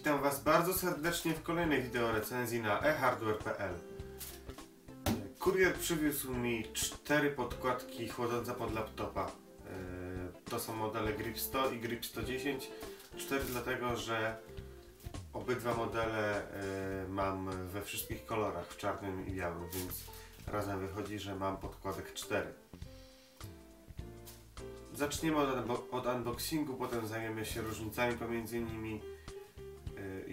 Witam Was bardzo serdecznie w kolejnej wideo recenzji na ehardware.pl Kurier przywiózł mi cztery podkładki chłodzące pod laptopa. Yy, To są modele Grip 100 i Grip 110. Cztery dlatego, że obydwa modele yy, mam we wszystkich kolorach, w czarnym i białym, więc razem wychodzi, że mam podkładek cztery. Zaczniemy od, unbo- od unboxingu, potem zajmiemy się różnicami pomiędzy nimi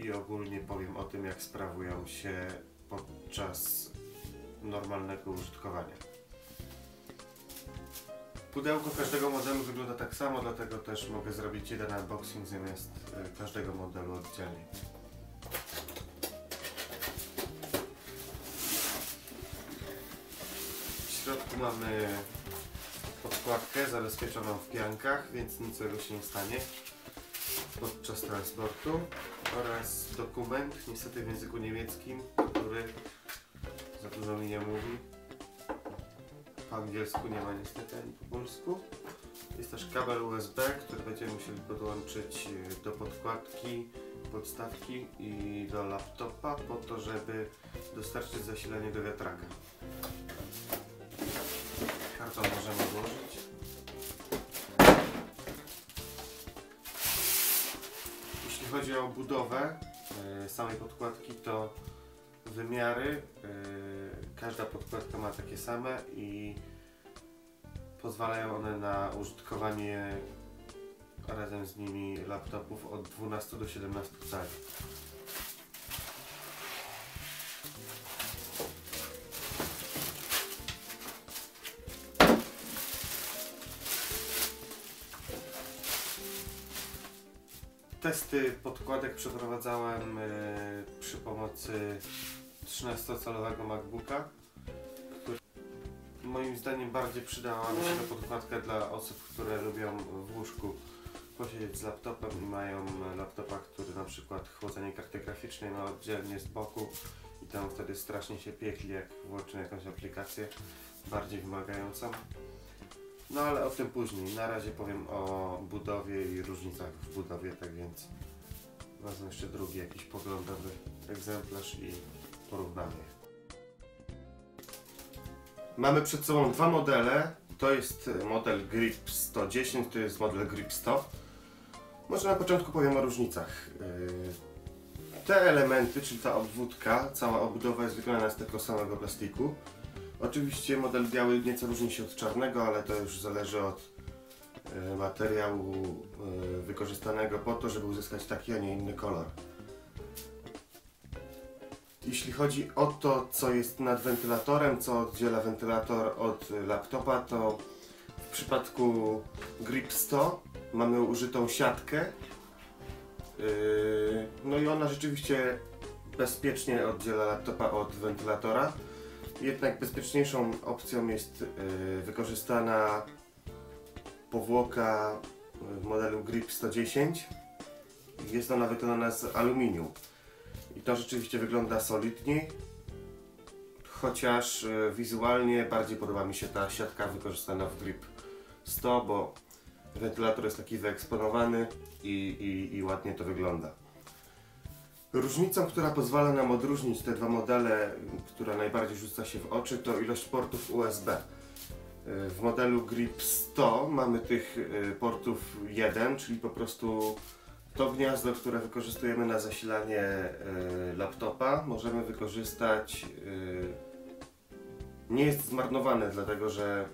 i ogólnie powiem o tym, jak sprawują się podczas normalnego użytkowania. Pudełko każdego modelu wygląda tak samo, dlatego też mogę zrobić jeden unboxing zamiast yy, każdego modelu oddzielnie. W środku mamy podkładkę zabezpieczoną w piankach, więc nic złego się nie stanie podczas transportu oraz dokument, niestety w języku niemieckim, który za dużo mi nie mówi. Po angielsku nie ma niestety ani po polsku. Jest też kabel USB, który będziemy musieli podłączyć e, do podkładki, podstawki i do laptopa po to, żeby dostarczyć zasilanie do wiatraka. Karton możemy odłożyć. Jeśli chodzi o budowę samej podkładki, to wymiary e, każda podkładka ma takie same i pozwalają one na użytkowanie razem z nimi laptopów od 12 do 17 cali. Testy podkładek przeprowadzałem e, przy pomocy 13-calowego MacBooka, który moim zdaniem bardziej przydała mi się ta podkładka dla osób, które lubią w łóżku posiedzieć z laptopem i mają laptopa, który na przykład chłodzenie karty graficznej ma oddzielnie z boku i tam wtedy strasznie się piekli, jak włączy jakąś aplikację bardziej wymagającą. No ale o tym później. Na razie powiem o budowie i różnicach w budowie, tak więc wezmę jeszcze drugi jakiś poglądowy egzemplarz i porównanie. Mamy przed sobą dwa modele. To jest model Grip 110, to jest model Grip 100. Może na początku powiem o różnicach. Yy, Te elementy, czyli ta obwódka, cała obudowa jest wykonana z tego samego plastiku. Oczywiście model biały nieco różni się od czarnego, ale to już zależy od e, materiału e, wykorzystanego po to, żeby uzyskać taki, a nie inny kolor. Jeśli chodzi o to, co jest nad wentylatorem, co oddziela wentylator od laptopa, to w przypadku Grip 100 mamy użytą siatkę. Yy, No i ona rzeczywiście bezpiecznie oddziela laptopa od wentylatora. Jednak bezpieczniejszą opcją jest yy, wykorzystana powłoka w modelu Grip 110. Jest ona wykonana z aluminium. I to rzeczywiście wygląda solidniej. Chociaż yy, wizualnie bardziej podoba mi się ta siatka wykorzystana w Grip 100, bo wentylator jest taki wyeksponowany i, i, i ładnie to wygląda. Różnicą, która pozwala nam odróżnić te dwa modele, która najbardziej rzuca się w oczy, to ilość portów USB. Y, W modelu Grip 100 mamy tych y, portów jeden, czyli po prostu to gniazdo, które wykorzystujemy na zasilanie y, laptopa, możemy wykorzystać. Nie jest zmarnowane, dlatego że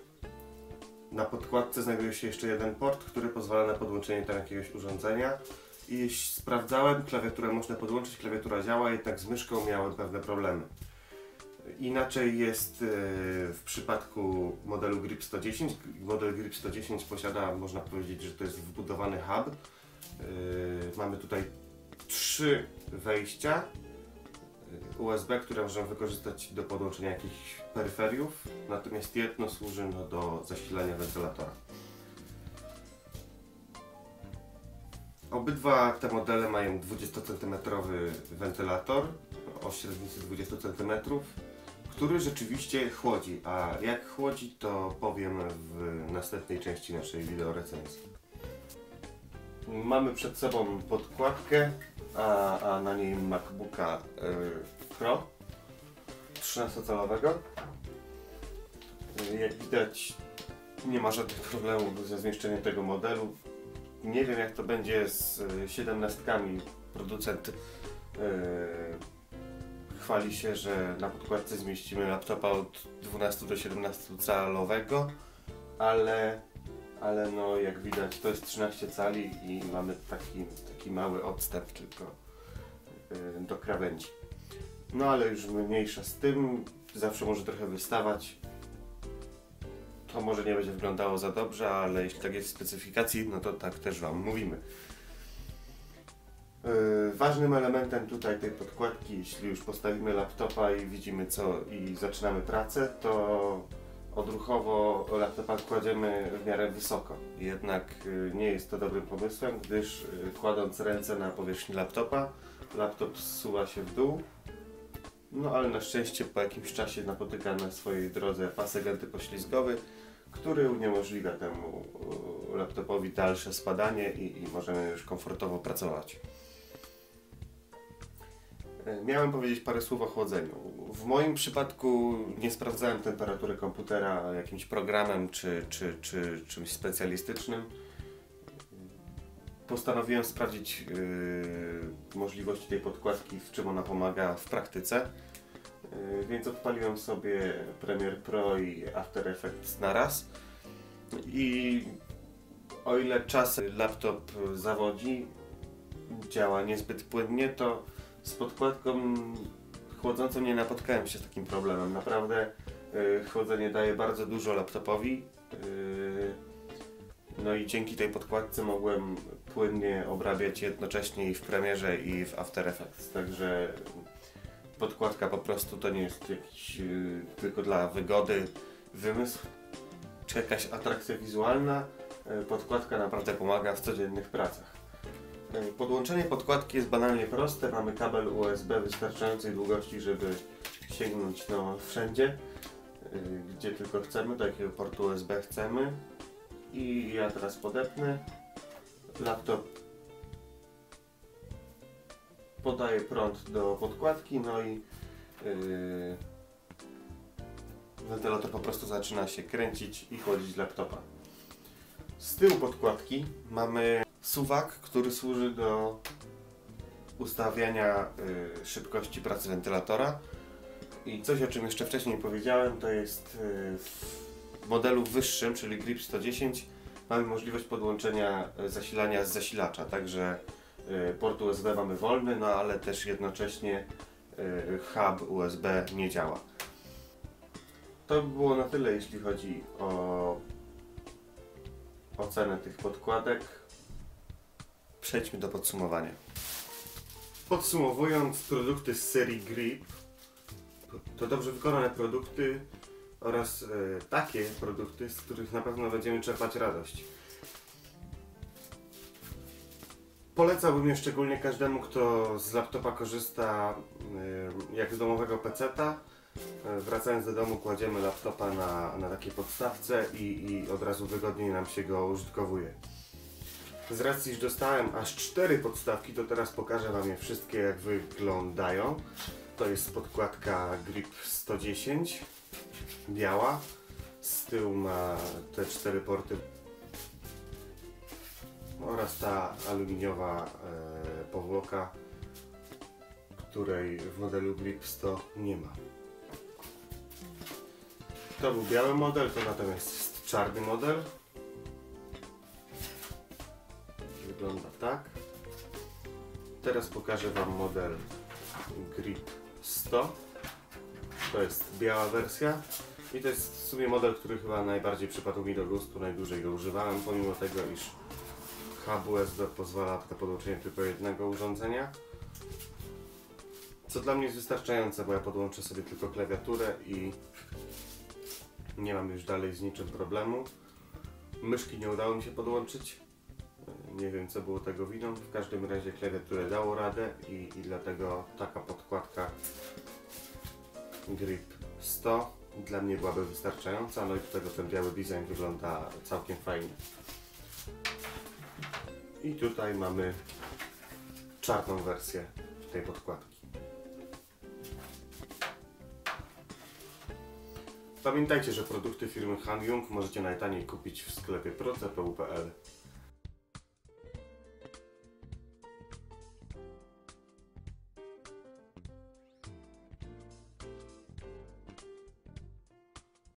na podkładce znajduje się jeszcze jeden port, który pozwala na podłączenie tam jakiegoś urządzenia. I sprawdzałem, klawiaturę można podłączyć, klawiatura działa, jednak z myszką miałem pewne problemy. Inaczej jest e, w przypadku modelu Grip 110. Model Grip 110 posiada, można powiedzieć, że to jest wbudowany hub. E, Mamy tutaj trzy wejścia e, USB, które możemy wykorzystać do podłączenia jakichś peryferiów, natomiast jedno służy no, do zasilania wentylatora. Obydwa te modele mają 20 cm wentylator o średnicy 20 cm, który rzeczywiście chłodzi. A jak chłodzi, to powiem w następnej części naszej wideo recenzji. Mamy przed sobą podkładkę a, a na niej MacBooka y, Pro 13-calowego. Y, Jak widać nie ma żadnych problemów ze zmieszczeniem tego modelu. Nie wiem jak to będzie z y, 17. Producent y, chwali się, że na podkładce zmieścimy laptopa od 12 do 17 calowego, ale, ale no jak widać to jest 13 cali i mamy taki, taki mały odstęp tylko y, do krawędzi. No ale już mniejsza z tym, zawsze może trochę wystawać. To może nie będzie wyglądało za dobrze, ale jeśli tak jest w specyfikacji, no to tak też Wam mówimy. Yy, Ważnym elementem tutaj tej podkładki, jeśli już postawimy laptopa i widzimy co i zaczynamy pracę, to odruchowo laptopa kładziemy w miarę wysoko. Jednak yy, nie jest to dobrym pomysłem, gdyż yy, kładąc ręce na powierzchni laptopa, laptop zsuwa się w dół. No ale na szczęście po jakimś czasie napotyka na swojej drodze pasek antypoślizgowy, który uniemożliwia temu yy, laptopowi dalsze spadanie i, i możemy już komfortowo pracować. E, Miałem powiedzieć parę słów o chłodzeniu. W moim przypadku nie sprawdzałem temperatury komputera jakimś programem czy, czy, czy czymś specjalistycznym. Postanowiłem sprawdzić yy, możliwości tej podkładki, w czym ona pomaga w praktyce. Yy, więc odpaliłem sobie Premiere Pro i After Effects naraz. I o ile czasem laptop zawodzi, działa niezbyt płynnie, to z podkładką chłodzącą nie napotkałem się z takim problemem. Naprawdę yy, chłodzenie daje bardzo dużo laptopowi. Yy, no i dzięki tej podkładce mogłem płynnie obrabiać jednocześnie i w Premierze i w After Effects. Także podkładka po prostu to nie jest jakiś yy, tylko dla wygody wymysł czy jakaś atrakcja wizualna. Yy, podkładka naprawdę pomaga w codziennych pracach. Podłączenie podkładki jest banalnie proste. Mamy kabel USB wystarczającej długości, żeby sięgnąć no, wszędzie, yy, gdzie tylko chcemy, do jakiego portu USB chcemy. I ja teraz podepnę. Laptop podaje prąd do podkładki, no i yy, wentylator po prostu zaczyna się kręcić i chłodzić laptopa. Z tyłu podkładki mamy suwak, który służy do ustawiania y, szybkości pracy wentylatora. I coś o czym jeszcze wcześniej powiedziałem, to jest y, w modelu wyższym, czyli Grip 110, mamy możliwość podłączenia y, zasilania z zasilacza, także y, port USB mamy wolny, no ale też jednocześnie y, hub USB nie działa. To by było na tyle, jeśli chodzi o ocenę tych podkładek. Przejdźmy do podsumowania. Podsumowując, produkty z serii Grip to dobrze wykonane produkty oraz e, takie produkty, z których na pewno będziemy czerpać radość. Polecałbym je szczególnie każdemu, kto z laptopa korzysta e, jak z domowego peceta. E, Wracając do domu kładziemy laptopa na, na takiej podstawce i, i od razu wygodniej nam się go użytkowuje. Z racji, iż dostałem aż cztery podstawki, to teraz pokażę Wam je wszystkie jak wyglądają. To jest podkładka Grip 110, biała. Z tyłu ma te cztery porty oraz ta aluminiowa e, powłoka, której w modelu Grip 100 nie ma. To był biały model, to natomiast jest czarny model. Wygląda tak. Teraz pokażę Wam model Grip 100. To jest biała wersja. I to jest w sumie model, który chyba najbardziej przypadł mi do gustu, najdłużej go używałem, pomimo tego, iż hub USB pozwala na podłączenie tylko jednego urządzenia. Co dla mnie jest wystarczające, bo ja podłączę sobie tylko klawiaturę i nie mam już dalej z niczym problemu. Myszki nie udało mi się podłączyć. Nie wiem co było tego winą. W każdym razie klawiaturę dało radę i, i dlatego taka podkładka grip 100 dla mnie byłaby wystarczająca, no i do tego ten biały design wygląda całkiem fajnie. I tutaj mamy czarną wersję tej podkładki. Pamiętajcie, że produkty firmy Hanjung możecie najtaniej kupić w sklepie proce.pl.